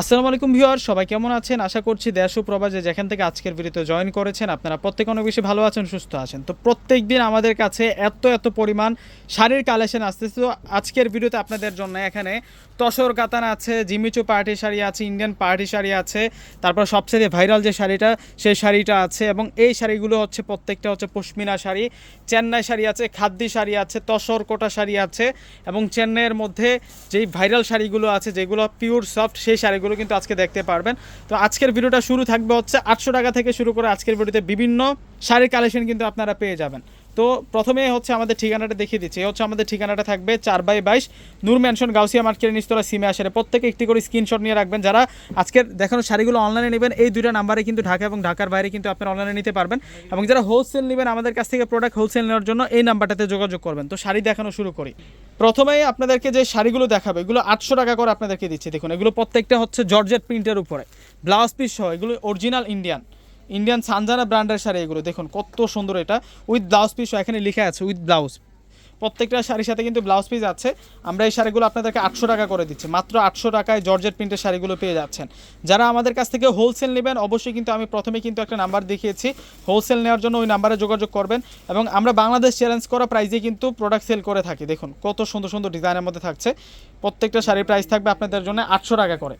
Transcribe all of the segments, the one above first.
আসসালামু আলাইকুম ভিউয়ার সবাই কেমন আছেন? আশা করছি দেশ ও প্রবাসে যেখান থেকে আজকের ভিডিওতে জয়েন করেছেন, আপনারা প্রত্যেক অনেক বেশি ভালো আছেন, সুস্থ আছেন। তো প্রত্যেক দিন আমাদের কাছে এত এত পরিমাণ শাড়ির কালেকশন আসতেছে। তো আজকের ভিডিওতে আপনাদের জন্য এখানে তসর কাতান আছে, জিমিচু পার্টি শাড়ি আছে, ইন্ডিয়ান পার্টি শাড়ি আছে, তারপর সবচেয়ে ভাইরাল যে শাড়িটা, সেই শাড়িটা আছে এবং এই শাড়িগুলো হচ্ছে প্রত্যেকটা হচ্ছে পশমিনা শাড়ি, চেন্নাই শাড়ি আছে, খাদ্দি শাড়ি আছে, তসর কোটা শাড়ি আছে এবং চেন্নাইয়ের মধ্যে যেই ভাইরাল শাড়িগুলো আছে, যেগুলো পিওর সফট সেই শাড়িগুলো কিন্তু আজকে দেখতে পারবেন। তো আজকের ভিডিওটা শুরু থাকবে হচ্ছে আটশো টাকা থেকে শুরু করে আজকের ভিডিওতে বিভিন্ন শাড়ির কালেকশন কিন্তু আপনারা পেয়ে যাবেন। তো প্রথমে হচ্ছে আমাদের ঠিকানাটা দেখিয়ে দিচ্ছি। হচ্ছে আমাদের ঠিকানাটা থাকবে চার বাই বাইশ নূর ম্যানশন গাউসিয়া মার্কেটের নিচতলা সিমে আসে প্রত্যেকে একটি করে স্ক্রিনশট নিয়ে রাখবেন। যারা আজকের দেখানো শাড়িগুলো অনলাইনে নেবেন, এই দুইটা নাম্বারে কিন্তু ঢাকা এবং ঢাকার বাইরে কিন্তু আপনারা অনলাইনে নিতে পারবেন। এবং যারা হোলসেল নেবেন, আমাদের কাছ থেকে প্রোডাক্ট হোলসেল নেওয়ার জন্য এই নাম্বারটাতে যোগাযোগ করবেন। তো শাড়ি দেখানো শুরু করি। প্রথমেই আপনাদেরকে যে শাড়িগুলো দেখাবে, এগুলো আটশো টাকা করে আপনাদেরকে দিচ্ছি। দেখুন, এগুলো প্রত্যেকটা হচ্ছে জর্জেট প্রিন্টের উপরে। ব্লাউজ পিস সহ, এগুলো অরিজিনাল ইন্ডিয়ান ইন্ডিয়ান সানজানা ব্র্যান্ডের শাড়ি এগুলো, দেখুন কত সুন্দর এটা উইথ ব্লাউজ পিস এখানে লেখা আছে উইথ ব্লাউজ প্রত্যেকটা শাড়ির সাথে কিন্তু ব্লাউজ পিস আছে। আমরা এই শাড়িগুলো আপনাদেরকে আটশো টাকা করে দিচ্ছি, মাত্র আটশো টাকায় জর্জেট প্রিন্টের শাড়িগুলো পেয়ে যাচ্ছেন। যারা আমাদের কাছ থেকে হোলসেল নেবেন, অবশ্যই কিন্তু আমি প্রথমে কিন্তু একটা নাম্বার দেখিয়েছি। হোলসেল নেওয়ার জন্য ওই নাম্বারে যোগাযোগ করবেন এবং আমরা বাংলাদেশ চ্যালেঞ্জ করা প্রাইজে কিন্তু প্রোডাক্ট সেল করে থাকি। দেখুন কত সুন্দর সুন্দর ডিজাইনের মধ্যে থাকছে। প্রত্যেকটা শাড়ির প্রাইস থাকবে আপনাদের জন্য আটশো টাকা করে।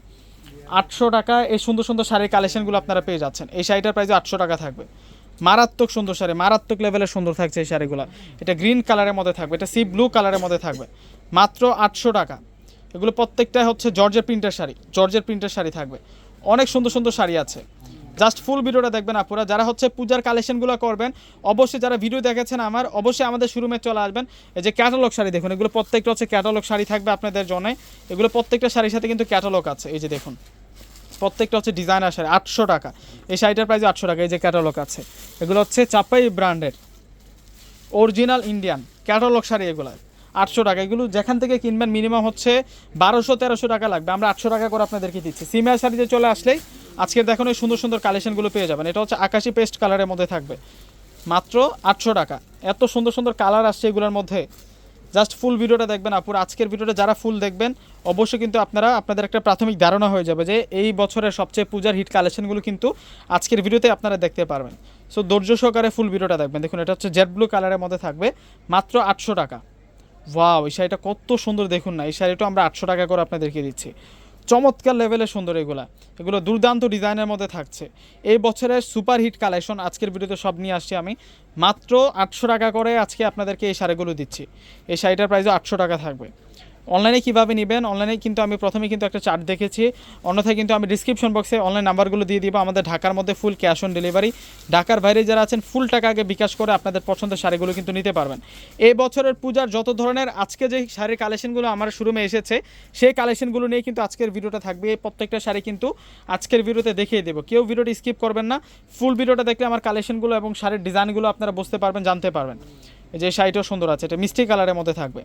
আটশো টাকা এই সুন্দর সুন্দর শাড়ির কালেকশনগুলো আপনারা পেয়ে যাচ্ছেন। এই শাড়িটার প্রাইস আটশো টাকা থাকবে। মারাত্মক সুন্দর শাড়ি, মারাত্মক লেভেলের সুন্দর থাকছে এই শাড়িগুলো। এটা গ্রিন কালারের মধ্যে থাকবে, এটা সি ব্লু কালারের মধ্যে থাকবে। মাত্র আটশো টাকা। এগুলো প্রত্যেকটা হচ্ছে জর্জের প্রিন্টের শাড়ি জর্জের প্রিন্টের শাড়ি থাকবে। অনেক সুন্দর সুন্দর শাড়ি আছে। জাস্ট ফুল ভিডিওটা দেখবেন আপুরা। যারা হচ্ছে পূজার কালেকশনগুলো করবেন, অবশ্যই যারা ভিডিও দেখেছেন আমার, অবশ্যই আমাদের শোরুমে চলে আসবেন। এই যে ক্যাটালগ শাড়ি দেখুন, এগুলো প্রত্যেকটা হচ্ছে ক্যাটালগ শাড়ি থাকবে আপনাদের জন্য। এগুলো প্রত্যেকটা শাড়ির সাথে কিন্তু ক্যাটালগ আছে। এই যে দেখুন। প্রত্যেকটা হচ্ছে ডিজাইনার শাড়ি আটশো টাকা। এই শাড়িটার প্রাইস আটশো টাকা, এই যে ক্যাটালগ আছে। এগুলো হচ্ছে চাপাই ব্র্যান্ডের অরিজিনাল ইন্ডিয়ান ক্যাটালগ শাড়ি এগুলো। আটশো টাকা, এগুলো যেখান থেকে কিনবেন মিনিমাম হচ্ছে বারোশো, তেরোশো টাকা লাগবে। আমরা আটশো টাকা করে আপনাদেরকে দিচ্ছি। সিমিয়ার শাড়িতে চলে আসলেই আজকের দেখুন এই সুন্দর সুন্দর কালেকশনগুলো পেয়ে যাবেন। এটা হচ্ছে আকাশি পেস্ট কালারের মধ্যে থাকবে। মাত্র আটশো টাকা। এত সুন্দর সুন্দর কালার আসছে এগুলোর মধ্যে। জাস্ট ফুল ভিডিওটা দেখবেন আপুর। আজকের ভিডিওটা যারা ফুল দেখবেন, অবশ্যই কিন্তু আপনারা আপনাদের একটা প্রাথমিক ধারণা হয়ে যাবে যে এই বছরের সবচেয়ে পূজার হিট কালেকশনগুলো কিন্তু আজকের ভিডিওতে আপনারা দেখতে পারবেন। সো ধৈর্য সহকারে ফুল ভিডিওটা দেখবেন। দেখুন, এটা হচ্ছে জেড ব্লু কালারের মধ্যে থাকবে মাত্র আটশো টাকা। ওয়াও এই শাড়িটা কত সুন্দর দেখুন না, এই শাড়িটা আমরা আটশো টাকা করে আপনাদেরকে দিচ্ছি। চমৎকার লেভেলের সুন্দর এগুলো। এগুলো দুর্দান্ত ডিজাইনের মধ্যে থাকছে। এই বছরের সুপার হিট কালেকশন আজকের ভিডিওতে সব নিয়ে আসছি আমি। মাত্র আটশো টাকা করে আজকে আপনাদেরকে এই শাড়িগুলো দিচ্ছি। এই শাড়িটার প্রাইসও আটশো টাকা থাকবে। অনলাইনে কীভাবে নেবেন? অনলাইনে কিন্তু আমি প্রথমে কিন্তু একটা চার্ট দেখেছি। অন্যথায় কিন্তু আমি ডিসক্রিপশন বক্সে অনলাইন নাম্বারগুলো দিয়ে দিব। আমাদের ঢাকার মধ্যে ফুল ক্যাশ অন ডেলিভারি ঢাকার বাইরে যারা আছেন ফুল টাকা আগে বিকাশ করে আপনাদের পছন্দের শাড়িগুলো কিন্তু নিতে পারবেন। এই বছরের পূজার যত ধরনের আজকে যে শাড়ির কালেকশনগুলো আমার শোরুমে এসেছে, সেই কালেকশনগুলো নিয়ে কিন্তু আজকের ভিডিওটা থাকবে। এই প্রত্যেকটা শাড়ি কিন্তু আজকের ভিডিওতে দেখিয়ে দেবো। কেউ ভিডিওটি স্কিপ করবেন না। ফুল ভিডিওটা দেখলে আমার কালেকশনগুলো এবং শাড়ির ডিজাইনগুলো আপনারা বুঝতে পারবেন, জানতে পারবেন। যে শাড়িটাও সুন্দর আছে, এটা মিষ্টি কালারের মধ্যে থাকবে।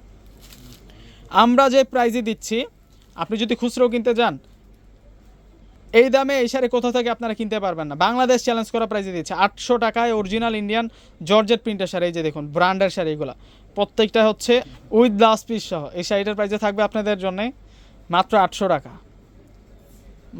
আমরা যে প্রাইজে দিচ্ছি, আপনি যদি খুচরো কিনতে যান, এই দামে এই শাড়ি কোথাও থেকে আপনারা কিনতে পারবেন না। বাংলাদেশ চ্যালেঞ্জ করা প্রাইজে দিচ্ছে আটশো টাকায় অরিজিনাল ইন্ডিয়ান জর্জেট প্রিন্টের শাড়ি, এই যে দেখুন ব্র্যান্ডের শাড়ি এগুলো। প্রত্যেকটা হচ্ছে উইথ ব্লাউজ পিস সহ। এই শাড়িটার প্রাইজে থাকবে আপনাদের জন্যে মাত্র আটশো টাকা।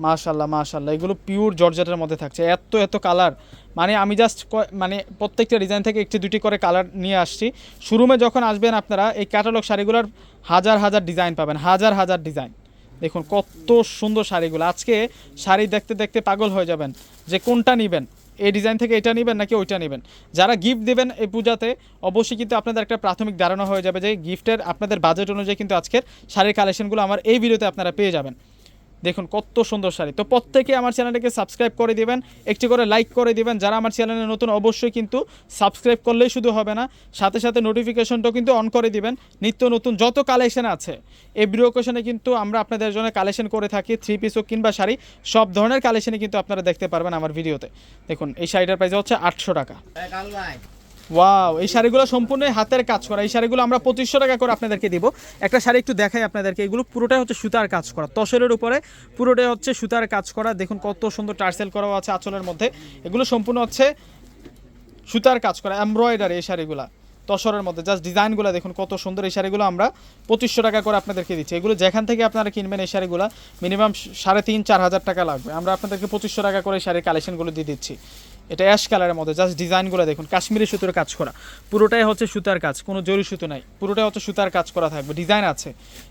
মাশাল্লাহ মাশাল্লাহ। এগুলো পিওর জর্জেটের মধ্যে থাকছে। এত এত কালার মানে আমি জাস্ট মানে প্রত্যেকটা ডিজাইন থেকে একটি, দুটি করে কালার নিয়ে আসছি। শোরুমে যখন আসবেন আপনারা, এই ক্যাটালগ শাড়িগুলোর হাজার হাজার ডিজাইন পাবেন। হাজার হাজার ডিজাইন দেখুন কত সুন্দর শাড়িগুলো। আজকে শাড়ি দেখতে দেখতে পাগল হয়ে যাবেন যে কোনটা নেবেন। এই ডিজাইন থেকে এটা নেবেন নাকি ওইটা নেবেন? যারা গিফট দেবেন এই পূজাতে, অবশ্যই কিন্তু আপনাদের একটা প্রাথমিক ধারণা হয়ে যাবে যে গিফটের আপনাদের বাজেট অনুযায়ী কিন্তু আজকের শাড়ির কালেকশনগুলো আমার এই ভিডিওতে আপনারা পেয়ে যাবেন। দেখুন, কত সুন্দর শাড়ি। তো প্রত্যেকে আমার চ্যানেলটাকে সাবস্ক্রাইব করে দিবেন, একটি করে লাইক করে দিবেন। যারা আমার চ্যানেলে নতুন, অবশ্যই কিন্তু সাবস্ক্রাইব করলেই শুধু হবে না, সাথে সাথে নোটিফিকেশনটাও কিন্তু অন করে দিবেন। নিত্য নতুন যত কালেকশন আছে এই ভিডিও কোশনে কিন্তু আমরা আপনাদের জন্য কালেকশন করে থাকি থ্রি পিস হোক কিংবা শাড়ি, সব ধরনের কালেকশনই কিন্তু আপনারা দেখতে পারবেন আমার ভিডিওতে দেখুন, এই শাড়িটার প্রাইস হচ্ছে আটশো টাকা। ওয়াও এই শাড়িগুলো সম্পূর্ণ হাতের কাজ করা। এই শাড়িগুলো আমরা পঁচিশশো টাকা করে আপনাদেরকে দিব। একটা শাড়ি একটু দেখাই আপনাদেরকে। এগুলো পুরোটাই হচ্ছে সুতার কাজ করা। তসরের উপরে পুরোটাই হচ্ছে সুতার কাজ করা। দেখুন কত সুন্দর টার্সেল করাও আছে আঁচলের মধ্যে। এগুলো সম্পূর্ণ হচ্ছে সুতার কাজ করা এমব্রয়ডারি এই শাড়িগুলা। তসরের মধ্যে জাস্ট ডিজাইনগুলো দেখুন কত সুন্দর। এই শাড়িগুলো আমরা পঁচিশশো টাকা করে আপনাদেরকে দিচ্ছি। এগুলো যেখান থেকে আপনারা কিনবেন এই শাড়িগুলো মিনিমাম সাড়ে তিন, চার হাজার টাকা লাগবে। আমরা আপনাদেরকে পঁচিশশো টাকা করে শাড়ির কালেকশনগুলো দিয়ে দিচ্ছি। এটা অ্যাশ কালারের মধ্যে জাস্ট ডিজাইনগুলো দেখুন, কাশ্মীরি সুতোর কাজ করা। পুরোটাই হচ্ছে সুতার কাজ, কোনো জরি সুতো নাই। পুরোটাই হচ্ছে সুতার কাজ করা থাকবে ডিজাইন আছে।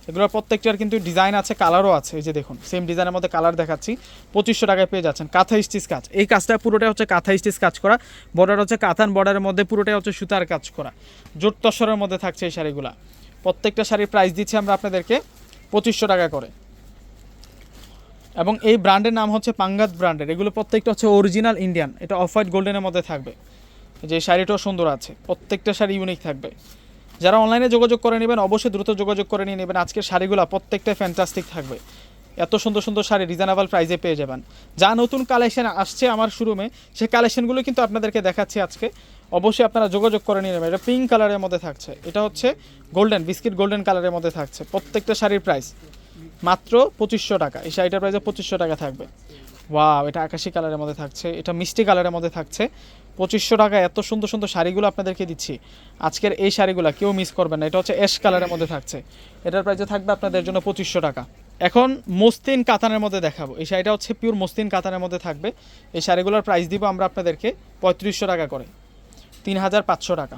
এগুলোর প্রত্যেকটার কিন্তু ডিজাইন আছে কালারও আছে, এই যে দেখুন সেম ডিজাইনের মধ্যে কালার দেখাচ্ছি। পঁচিশশো টাকায় পেয়ে যাচ্ছেন, কাঁথা স্টিচ কাজ। এই কাজটা পুরোটাই হচ্ছে কাঁথা স্টিচ কাজ করা। বর্ডার হচ্ছে কাঁথান বর্ডারের মধ্যে পুরোটাই হচ্ছে সুতার কাজ করা। জোট তসরের মধ্যে থাকছে এই শাড়িগুলা। প্রত্যেকটা শাড়ির প্রাইস দিচ্ছি আমরা আপনাদেরকে পঁচিশশো টাকা করে। এবং এই ব্র্যান্ডের নাম হচ্ছে পাঙ্গাত ব্র্যান্ডের। এগুলো প্রত্যেকটা হচ্ছে অরিজিনাল ইন্ডিয়ান এটা অফ হোয়াইট গোল্ডেনের মধ্যে থাকবে। যে শাড়িটাও সুন্দর আছে। প্রত্যেকটা শাড়ি ইউনিক থাকবে। যারা অনলাইনে যোগাযোগ করে নেবেন, অবশ্যই দ্রুত যোগাযোগ করে নিয়ে নেবেন। আজকের শাড়িগুলো প্রত্যেকটা ফ্যান্টাস্টিক থাকবে। এত সুন্দর সুন্দর শাড়ি রিজনেবল প্রাইসে পেয়ে যাবেন। যা নতুন কালেকশন আসছে আমার শোরুমে সেই কালেকশনগুলো কিন্তু আপনাদেরকে দেখাচ্ছি আজকে। অবশ্যই আপনারা যোগাযোগ করে নিয়ে নেবেন। এটা পিঙ্ক কালারের মধ্যে থাকছে। এটা হচ্ছে গোল্ডেন বিস্কিট গোল্ডেন কালারের মধ্যে থাকছে। প্রত্যেকটা শাড়ির প্রাইস মাত্র পঁচিশশো টাকা। এই শাড়িটার প্রাইসে পঁচিশশো টাকা থাকবে। ওয়াও এটা আকাশি কালারের মধ্যে থাকছে, এটা মিষ্টি কালারের মধ্যে থাকছে। পঁচিশশো টাকা, এত সুন্দর সুন্দর শাড়িগুলো আপনাদেরকে দিচ্ছি। আজকের এই শাড়িগুলো কেউ মিস করবেন না, এটা হচ্ছে অ্যাশ কালারের মধ্যে থাকছে। এটার প্রাইসে থাকবে আপনাদের জন্য পঁচিশশো টাকা। এখন মস্তিন কাতানের মধ্যে দেখাবো। এই শাড়িটা হচ্ছে পিওর মস্তিন কাতানের মধ্যে থাকবে। এই শাড়িগুলোর প্রাইস দিব আমরা আপনাদেরকে পঁয়ত্রিশশো টাকা করে। তিন হাজার পাঁচশো টাকা।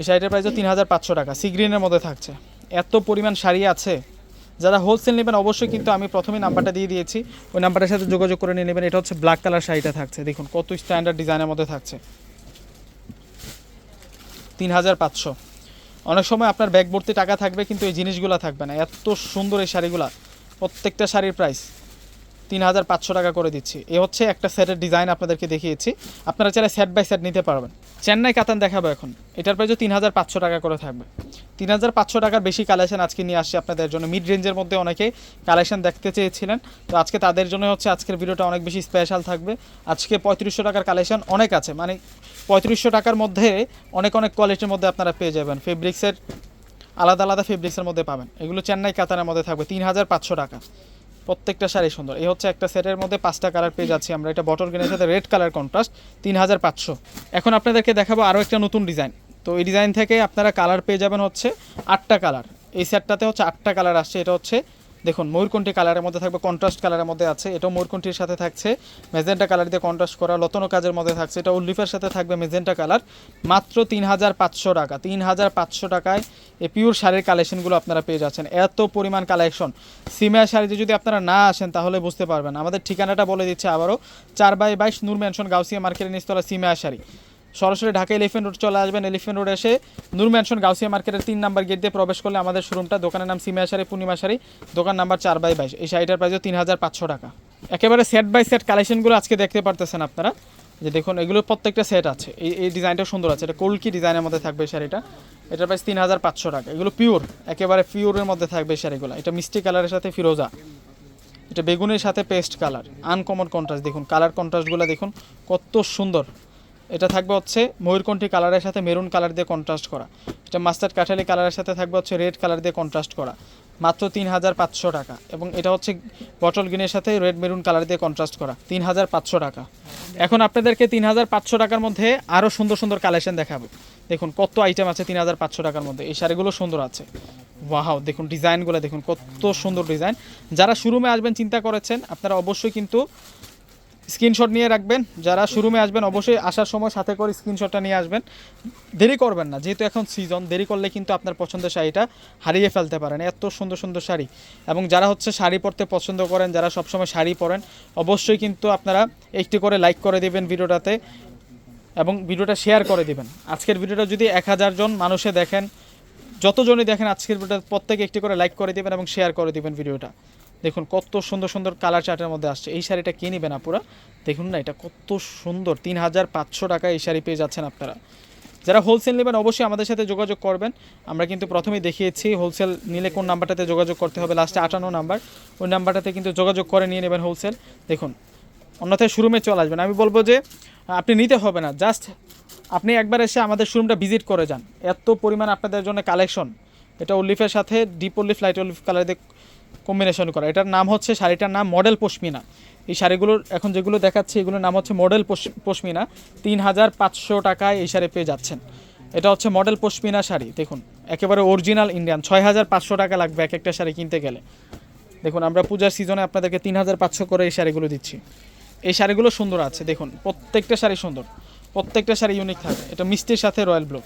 এই শাড়িটার প্রাইসও তিন হাজার পাঁচশো টাকা। সি গ্রিনের মধ্যে থাকছে। এত পরিমাণ শাড়ি আছে। যারা হোলসেল নেবেন অবশ্যই কিন্তু আমি প্রথমে নাম্বারটা দিয়ে দিয়েছি। ওই নাম্বারের সাথে যোগাযোগ করে নিয়ে নেবেন। এটা হচ্ছে ব্ল্যাক কালার শাড়িটা থাকছে। দেখুন, কত স্ট্যান্ডার্ড ডিজাইনের মধ্যে থাকছে। তিন হাজার পাঁচশো। অনেক সময় আপনার ব্যাগ ভর্তি টাকা থাকবে, কিন্তু এই জিনিসগুলো থাকবে না। এত সুন্দর এই শাড়িগুলো। প্রত্যেকটা শাড়ির প্রাইস তিন হাজার পাঁচশো টাকা করে দিচ্ছি। এ হচ্ছে একটা সেটের ডিজাইন আপনাদেরকে দেখিয়েছি। আপনারা চাইলে সেট বাই সেট নিতে পারবেন। চেন্নাই কাতান দেখাবো এখন। এটার প্রাইসও তিন হাজার পাঁচশো টাকা করে থাকবে। তিন হাজার পাঁচশো টাকার বেশি কালেকশন আজকে নিয়ে আসছি আপনাদের জন্য। মিড রেঞ্জের মধ্যে অনেকে কালেকশন দেখতে চেয়েছিলেন। তো আজকে তাদের জন্য হচ্ছে আজকের ভিডিওটা অনেক বেশি স্পেশাল থাকবে। আজকে পঁয়ত্রিশশো টাকার কালেকশন অনেক আছে। মানে পঁয়ত্রিশশো টাকার মধ্যে অনেক অনেক কোয়ালিটির মধ্যে আপনারা পেয়ে যাবেন। ফেব্রিক্সের আলাদা আলাদা ফেব্রিক্সের মধ্যে পাবেন। এগুলো চেন্নাই কাতানের মধ্যে থাকবে। তিন হাজার পাঁচশো টাকা। প্রত্যেকটা শাড়ি সুন্দর। এই হচ্ছে একটা সেটের মধ্যে পাঁচটা কালার পেয়ে যাচ্ছি আমরা। এটা বটল গ্রিনের সাথে রেড কালার কন্ট্রাস্ট তিন হাজার পাঁচশো। এখন আপনাদেরকে দেখাবো আরও একটা নতুন ডিজাইন তো এই ডিজাইন থেকে আপনারা কালার পেয়ে যাবেন হচ্ছে আটটা কালার এই সেটটাতে হচ্ছে আটটা কালার আসছে। এটা হচ্ছে দেখুন, ময়ূরকণ্ঠী কালারের মধ্যে থাকবে কন্ট্রাস্ট কালারের মধ্যে আছে। এটাও ময়ূরকণ্ঠীর সাথে থাকছে। মেজেন্টা কালার দিয়ে কন্ট্রাস্ট করা, লতনো কাজের মধ্যে থাকছে। এটা উল্লিফের সাথে থাকবে মেজেন্টা কালার। মাত্র তিন হাজার পাঁচশো টাকা তিন হাজার পাঁচশো টাকায় এই পিওর শাড়ির কালেকশনগুলো আপনারা পেয়ে যাচ্ছেন। এত পরিমাণ কালেকশন সিমিয়া শাড়িতে যদি আপনারা না আসেন, তাহলে বুঝতে পারবেন। আমাদের ঠিকানাটা বলে দিচ্ছে আবারও, চার বাই বাইশ নূর ম্যানশন গাউসিয়া মার্কেটের নিচতলা সিমিয়া শাড়ি। সরাসরি ঢাকা এলিফেন্ট রোড চলে আসবেন। এলিফেন্ট রোড এসে নূর ম্যানশন গাউসিয়া মার্কেটের তিন নাম্বার গেট দিয়ে প্রবেশ করলে আমাদের শোরুমটা দোকানের নাম সিমিয়া শাড়ি পূর্ণিমা শাড়ি দোকান নাম্বার চার বাই বাইশ। এই শাড়িটার প্রাইসও তিন হাজার পাঁচশো টাকা। একেবারে সেট বাই সেট কালেকশনগুলো আজকে দেখতে পারতেছেন আপনারা। যে দেখুন এগুলো প্রত্যেকটা সেট আছে। এই এই ডিজাইনটা সুন্দর আছে। এটা কলকি ডিজাইনের মধ্যে থাকবে শাড়িটা। এটার প্রাইস তিন হাজার পাঁচশো টাকা। এগুলো পিওর একেবারে পিওরের মধ্যে থাকবে শাড়িগুলো। এটা মিষ্টি কালারের সাথে ফিরোজা। এটা বেগুনের সাথে পেস্ট কালার আনকমন কন্ট্রাস্ট দেখুন কালার কন্ট্রাস্টগুলো দেখুন, কত সুন্দর। এটা থাকবে হচ্ছে ময়ূরকণ্ঠী কালারের সাথে মেরুন কালার দিয়ে কন্ট্রাস্ট করা। এটা মাস্টার্ড কাঠালি কালারের সাথে থাকবে হচ্ছে রেড কালার দিয়ে কন্ট্রাস্ট করা। মাত্র তিন হাজার পাঁচশো টাকা এবং এটা হচ্ছে বটল গ্রিনের সাথে রেড মেরুন কালার দিয়ে কন্ট্রাস্ট করা। তিন হাজার পাঁচশো টাকা। এখন আপনাদেরকে তিন হাজার পাঁচশো টাকার মধ্যে আরও সুন্দর সুন্দর কালেকশন দেখাবো। দেখুন, কত আইটেম আছে তিন হাজার পাঁচশো টাকার মধ্যে। এই শাড়িগুলো সুন্দর আছে। ওয়াহাও দেখুন ডিজাইনগুলো দেখুন কত সুন্দর ডিজাইন যারা শোরুমে আসবেন, চিন্তা করেছেন, আপনারা অবশ্যই কিন্তু স্ক্রিনশট নিয়ে রাখবেন। যারা শোরুমে আসবেন, অবশ্যই আসার সময় সাথে করে স্ক্রিনশটটা নিয়ে আসবেন। দেরি করবেন না, যেহেতু এখন সিজন দেরি করলে কিন্তু আপনার পছন্দের শাড়িটা হারিয়ে ফেলতে পারেন। এত সুন্দর সুন্দর শাড়ি। এবং যারা হচ্ছে শাড়ি পরতে পছন্দ করেন, যারা সবসময় শাড়ি পরেন, অবশ্যই কিন্তু আপনারা একটি করে লাইক করে দেবেন ভিডিওটাতে এবং ভিডিওটা শেয়ার করে দিবেন। আজকের ভিডিওটা যদি এক হাজার জন মানুষে দেখেন, যতজনই দেখেন, আজকের ভিডিওটা প্রত্যেকে একটি করে লাইক করে দিবেন এবং শেয়ার করে দিবেন ভিডিওটা। দেখুন, কত সুন্দর সুন্দর কালার চার্টের মধ্যে আসছে। এই শাড়িটা কে নেবেন আপুরা? দেখুন না, এটা কত সুন্দর তিন হাজার পাঁচশো টাকা এই শাড়ি পেয়ে যাচ্ছেন আপনারা। যারা হোলসেল নেবেন, অবশ্যই আমাদের সাথে যোগাযোগ করবেন। আমরা কিন্তু প্রথমেই দেখিয়েছি হোলসেল নিলে কোন নাম্বারটাতে যোগাযোগ করতে হবে লাস্টে আটান্ন নাম্বার ওই নাম্বারটাতে কিন্তু যোগাযোগ করে নিয়ে নেবেন হোলসেল দেখুন, অন্যথায় শোরুমে চলে আসবেন। আমি বলব যে, আপনি নিতে হবে না জাস্ট আপনি একবার এসে আমাদের শোরুমটা ভিজিট করে যান। এত পরিমাণ আপনাদের জন্য কালেকশন এটা উল্লিফের সাথে deep olive light olive colour দিয়ে কম্বিনেশন করা। এটার নাম হচ্ছে শাড়িটার নাম মডেল পশমিনা। এই শাড়িগুলোর এখন যেগুলো দেখাচ্ছে, এগুলোর নাম হচ্ছে মডেল পশ- পশমিনা। তিন হাজার পাঁচশো টাকায় এই শাড়ি পেয়ে যাচ্ছেন। এটা হচ্ছে মডেল পশমিনা শাড়ি, দেখুন। একেবারে অরিজিনাল ইন্ডিয়ান ছয় হাজার পাঁচশো টাকা লাগবে এক একটা শাড়ি কিনতে গেলে। দেখুন, আমরা পূজার সিজনে আপনাদেরকে তিন হাজার পাঁচশো করে এই শাড়িগুলো দিচ্ছি। এই শাড়িগুলো সুন্দর আছে, দেখুন। প্রত্যেকটা শাড়ি সুন্দর। প্রত্যেকটা শাড়ি ইউনিক থাকে। এটা মিষ্টির সাথে রয়্যাল ব্লু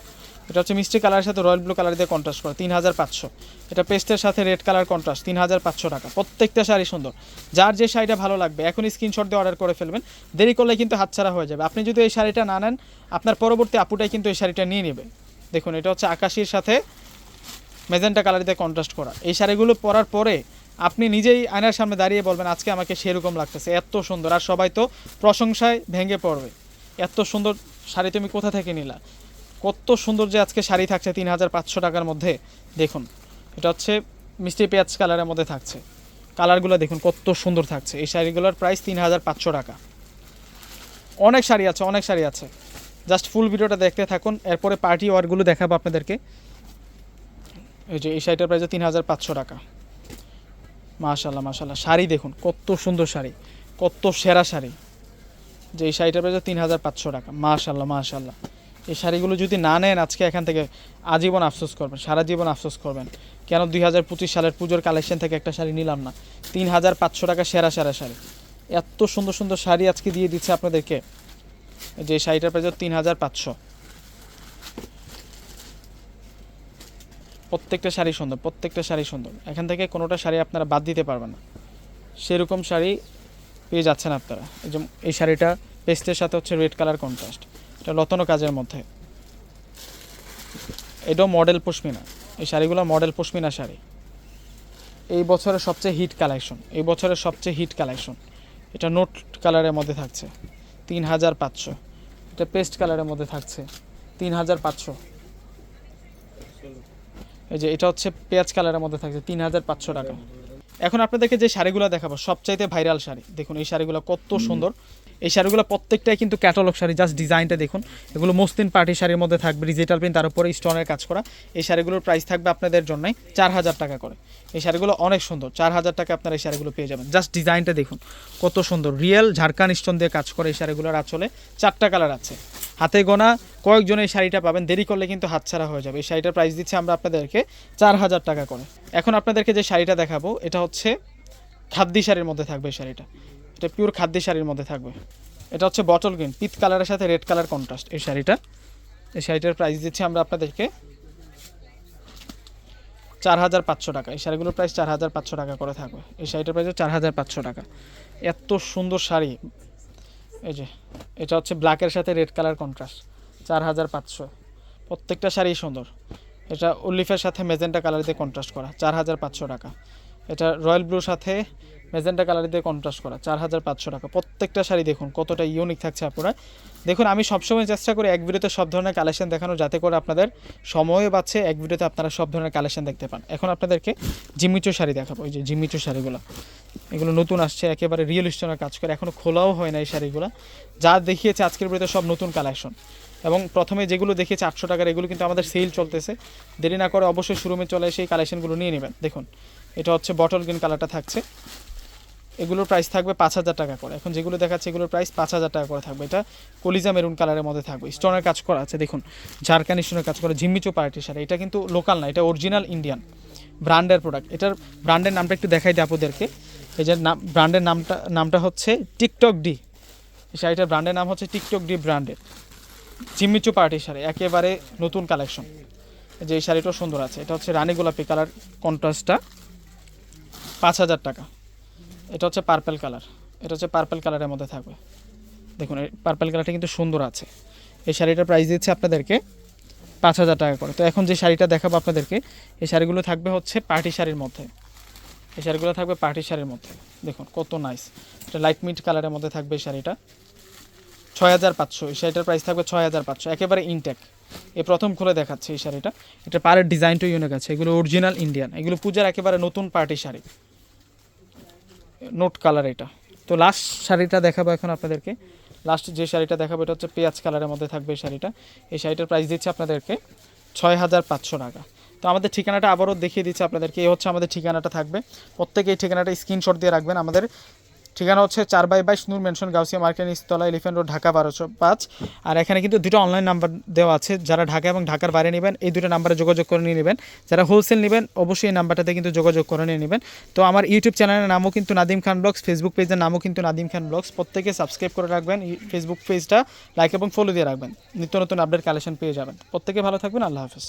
এটা হচ্ছে মিষ্টি কালারের সাথে রয়্যাল ব্লু কালার দিয়ে কন্ট্রাস্ট করে তিন হাজার পাঁচশো। এটা পেস্টের সাথে রেড কালার কন্ট্রাস্ট তিন হাজার পাঁচশো টাকা। প্রত্যেকটা শাড়ি সুন্দর। যার যে শাড়িটা ভালো লাগবে, এখনই স্ক্রিনশট দিয়ে অর্ডার করে ফেলবেন। দেরি করলে কিন্তু হাতছাড়া হয়ে যাবে। আপনি যদি এই শাড়িটা না নেন, আপনার পরবর্তী আপুটাই কিন্তু এই শাড়িটা নিয়ে নেবে। দেখুন, এটা হচ্ছে আকাশির সাথে মেজেন্টা কালার দিয়ে কন্ট্রাস্ট করা। এই শাড়িগুলো পরার পরে আপনি নিজেই আয়নার সামনে দাঁড়িয়ে বলবেন, আজকে আমাকে সেরকম লাগতেছে, এত সুন্দর। আর সবাই তো প্রশংসায় ভেঙে পড়বে। এত সুন্দর শাড়ি তুমি কোথা থেকে নিলা? কত সুন্দর যে আজকে শাড়ি থাকছে তিন হাজার পাঁচশো টাকার মধ্যে। দেখুন, এটা হচ্ছে মিষ্টি পেঁয়াজ কালারের মধ্যে থাকছে। কালারগুলো দেখুন, কত সুন্দর থাকছে। এই শাড়িগুলোর প্রাইস তিন হাজার পাঁচশো টাকা। অনেক শাড়ি আছে, অনেক শাড়ি আছে। জাস্ট ফুল ভিডিওটা দেখতে থাকুন, এরপরে পার্টি ওয়ারগুলো দেখাবো আপনাদেরকে। এই যে, এই শাড়িটার প্রাইস তিন হাজার পাঁচশো টাকা। মাশাল্লাহ মাশাল্লাহ শাড়ি দেখুন, কত সুন্দর শাড়ি, কত সেরা শাড়ি। যে এই শাড়িটার প্রাইস তিন হাজার পাঁচশো টাকা। মাশাল্লাহ মাশাল্লাহ এই শাড়িগুলো যদি না নেন, আজকে এখান থেকে আজীবন আফসোস করবেন, সারা জীবন আফসোস করবেন। কেন দুই হাজার পঁচিশ সালের পুজোর কালেকশন থেকে একটা শাড়ি নিলাম না? তিন হাজার পাঁচশো টাকা সেরা সেরা শাড়ি। এত সুন্দর সুন্দর শাড়ি আজকে দিয়ে দিচ্ছে আপনাদেরকে। যে শাড়িটার প্রাইস তিন হাজার পাঁচশো। প্রত্যেকটা শাড়ি সুন্দর, প্রত্যেকটা শাড়ি সুন্দর। এখান থেকে কোনোটা শাড়ি আপনারা বাদ দিতে পারবেন না। সেরকম শাড়ি পেয়ে যাচ্ছেন আপনারা। এই শাড়িটা পেস্টের সাথে হচ্ছে রেড কালার কন্ট্রাস্ট। এটা লতানো কাজের মধ্যে। এটাও মডেল পশমিনা। এই শাড়িগুলো মডেল পশমিনা শাড়ি। এই বছরের সবচেয়ে হিট কালেকশন এই বছরের সবচেয়ে হিট কালেকশন এটা নোট কালারের মধ্যে থাকছে। তিন হাজার পাঁচশো। এটা পেস্ট কালারের মধ্যে থাকছে। তিন হাজার পাঁচশো। এই যে এটা হচ্ছে পেঁয়াজ কালারের মধ্যে থাকছে। তিন হাজার পাঁচশো টাকা। এখন আপনাদেরকে যে শাড়িগুলো দেখাবো সবচাইতে ভাইরাল শাড়ি। দেখুন এই শাড়িগুলো কত সুন্দর। এই শাড়িগুলো প্রত্যেকটাই কিন্তু ক্যাটালগ শাড়ি জাস্ট ডিজাইনটা দেখুন। এগুলো মসলিন পার্টি শাড়ির মধ্যে থাকবে ডিজিটাল প্রিন্ট তার উপরে স্টোনের কাজ করা। এই শাড়িগুলোর প্রাইস থাকবে আপনাদের জন্য চার হাজার টাকা করে। এই শাড়িগুলো অনেক সুন্দর, চার হাজার টাকা আপনারা এই শাড়িগুলো পেয়ে যাবেন। জাস্ট ডিজাইনটা দেখুন, কত সুন্দর রিয়েল ঝাড়খান স্টোন দিয়ে কাজ করে এই শাড়িগুলোর আঁচলে। চারটা কালার আছে। হাতে গোনা কয়েকজন এই শাড়িটা পাবেন, দেরি করলে কিন্তু হাতছাড়া হয়ে যাবে। এই শাড়িটার প্রাইস দিচ্ছি আমরা আপনাদেরকে চার হাজার টাকা করে। এখন আপনাদেরকে যে শাড়িটা দেখাবো, এটা হচ্ছে খাদ্দি শাড়ির মধ্যে থাকবে এই শাড়িটা। এটা পিওর খাদ্দি শাড়ির মধ্যে থাকবে। এটা হচ্ছে বটল গ্রিন পিত কালারের সাথে রেড কালার কন্ট্রাস্ট এই শাড়িটা। এই শাড়িটার প্রাইস দিচ্ছি আমরা আপনাদেরকে চার হাজার পাঁচশো টাকা। এই শাড়িগুলোর প্রাইস চার হাজার পাঁচশো টাকা করে থাকবে। এই শাড়িটার প্রাইস চার হাজার পাঁচশো টাকা। এত সুন্দর শাড়ি। এই যে, এটা হচ্ছে ব্ল্যাকের সাথে রেড কালার কন্ট্রাস্ট চার হাজার পাঁচশো। প্রত্যেকটা শাড়ি সুন্দর। এটা উল্লিফের সাথে মেজেন্টা কালার দিয়ে কন্ট্রাস্ট করা, চার হাজার পাঁচশো টাকা। এটা রয়্যাল ব্লুর সাথে মেজেন্টা কালার দিয়ে কন্ট্রাস্ট করা, চার হাজার পাঁচশো টাকা। প্রত্যেকটা শাড়ি দেখুন, কতটা ইউনিক থাকছে আপনারা। দেখুন, আমি সবসময় চেষ্টা করি এক ভিডিওতে সব ধরনের কালেকশন দেখানো যাতে করে আপনাদের সময়ও বাঁচে, এক ভিডিওতে আপনারা সব ধরনের কালেকশন দেখতে পান। এখন আপনাদেরকে জিমিচো শাড়ি দেখাবো ওই যে জিমিচো শাড়িগুলো। এগুলো নতুন আসছে, একেবারে রিয়েল স্টোনের কাজ করে এখনও খোলাও হয় না এই শাড়িগুলো। যা দেখিয়েছে আজকের ভিডিওতে সব নতুন কালেকশন এবং প্রথমে যেগুলো দেখিয়েছে আটশো টাকার, এগুলো কিন্তু আমাদের সেল চলতেছে। দেরি না করে অবশ্যই শোরুমে চলে এসে এই কালেকশনগুলো নিয়ে নেবেন। দেখুন, এটা হচ্ছে বটল গ্রিন কালারটা থাকছে। এগুলোর প্রাইস থাকবে পাঁচ হাজার টাকা করে। এখন যেগুলো দেখাচ্ছে এগুলোর প্রাইস পাঁচ হাজার টাকা করে থাকবে। এটা কলিজা মেরুন কালারের মধ্যে থাকবে। স্টোনের কাজ করা আছে, দেখুন। ঝাড়খানি স্টোনের কাজ করা ঝিম্মিচো পার্টি শাড়ি। এটা কিন্তু লোকাল না, এটা অরিজিনাল ইন্ডিয়ান ব্র্যান্ডের প্রোডাক্ট এটার ব্র্যান্ডের নামটা একটু দেখাই দিই আপনাদেরকে। এই যে নাম ব্র্যান্ডের নামটা নামটা হচ্ছে টিকটক ডি শাড়িটার ব্র্যান্ডের নাম হচ্ছে টিকটক ডি ব্র্যান্ডের জিম্মিচু পার্টি শাড়ি, একেবারে নতুন কালেকশন যে এই শাড়িটাও সুন্দর আছে। এটা হচ্ছে রানী গোলাপি কালার কন্ট্রাস্টটা পাঁচ হাজার টাকা। এটা হচ্ছে পার্পেল কালার এটা হচ্ছে পার্পেল কালারের মধ্যে থাকবে। দেখুন, এই পার্পেল কালারটা কিন্তু সুন্দর আছে। এই শাড়িটার প্রাইস দিচ্ছে আপনাদেরকে পাঁচ হাজার টাকা করে। তো এখন যে শাড়িটা দেখাবো আপনাদেরকে, এই শাড়িগুলো থাকবে হচ্ছে পার্টি শাড়ির মধ্যে। এই শাড়িগুলো থাকবে পার্টি শাড়ির মধ্যে। দেখুন, কত নাইস এটা লাইট মিট কালারের মধ্যে থাকবে এই শাড়িটা। ছয় হাজার পাঁচশো, এই শাড়িটার প্রাইস থাকবে ছয় হাজার পাঁচশো। একেবারে ইনটেক এ প্রথম খুলে দেখাচ্ছে এই শাড়িটা। এটা পাড়ের ডিজাইনটাও ইউনিক আছে। এগুলো অরিজিনাল ইন্ডিয়ান এগুলো পূজার একেবারে নতুন পার্টি শাড়ি। নোট কালার এটা। তো লাস্ট শাড়িটা দেখাবো এখন আপনাদেরকে। লাস্ট যে শাড়িটা দেখাবো এটা হচ্ছে পেঁয়াজ কালারের মধ্যে থাকবে এই শাড়িটা। এই শাড়িটার প্রাইস দিচ্ছে আপনাদেরকে ছয় হাজার পাঁচশো টাকা। তো আমাদের ঠিকানাটা আবারও দেখিয়ে দিচ্ছে আপনাদেরকে। এই হচ্ছে আমাদের ঠিকানাটা থাকবে। প্রত্যেকে এই ঠিকানাটা স্ক্রিনশট দিয়ে রাখবেন। আমাদের ঠিকানা হচ্ছে চার বাই বাইশ নূর মেনশন গাউসিয়া মার্কেট ইস্তলা এলিফেন্ট রোড, ঢাকা বারোশো পাঁচ। আর এখানে কিন্তু দুটো অনলাইন নাম্বার দেওয়া আছে। যারা ঢাকা এবং ঢাকার বাইরে নেবেন, এই দুটো নাম্বারে যোগাযোগ করে নিয়ে নেবেন। যারা হোলসেল নেবেন, অবশ্যই এই নাম্বারটাতে কিন্তু যোগাযোগ করে নিয়ে নেবেন। তো আমার ইউটিউব চ্যানেলের নামও কিন্তু নাদিম খান ব্লগস ফেসবুক পেজের নামও কিন্তু নাদিম খান ব্লগস। প্রত্যেকে সাবস্ক্রাইব করে রাখবেন ফেসবুক পেজটা লাইক এবং ফলো দিয়ে রাখবেন। নিত্য নতুন আপডেট কালেকশন পেয়ে যাবেন। প্রত্যেকে ভালো থাকবেন, আল্লাহ হাফেজ।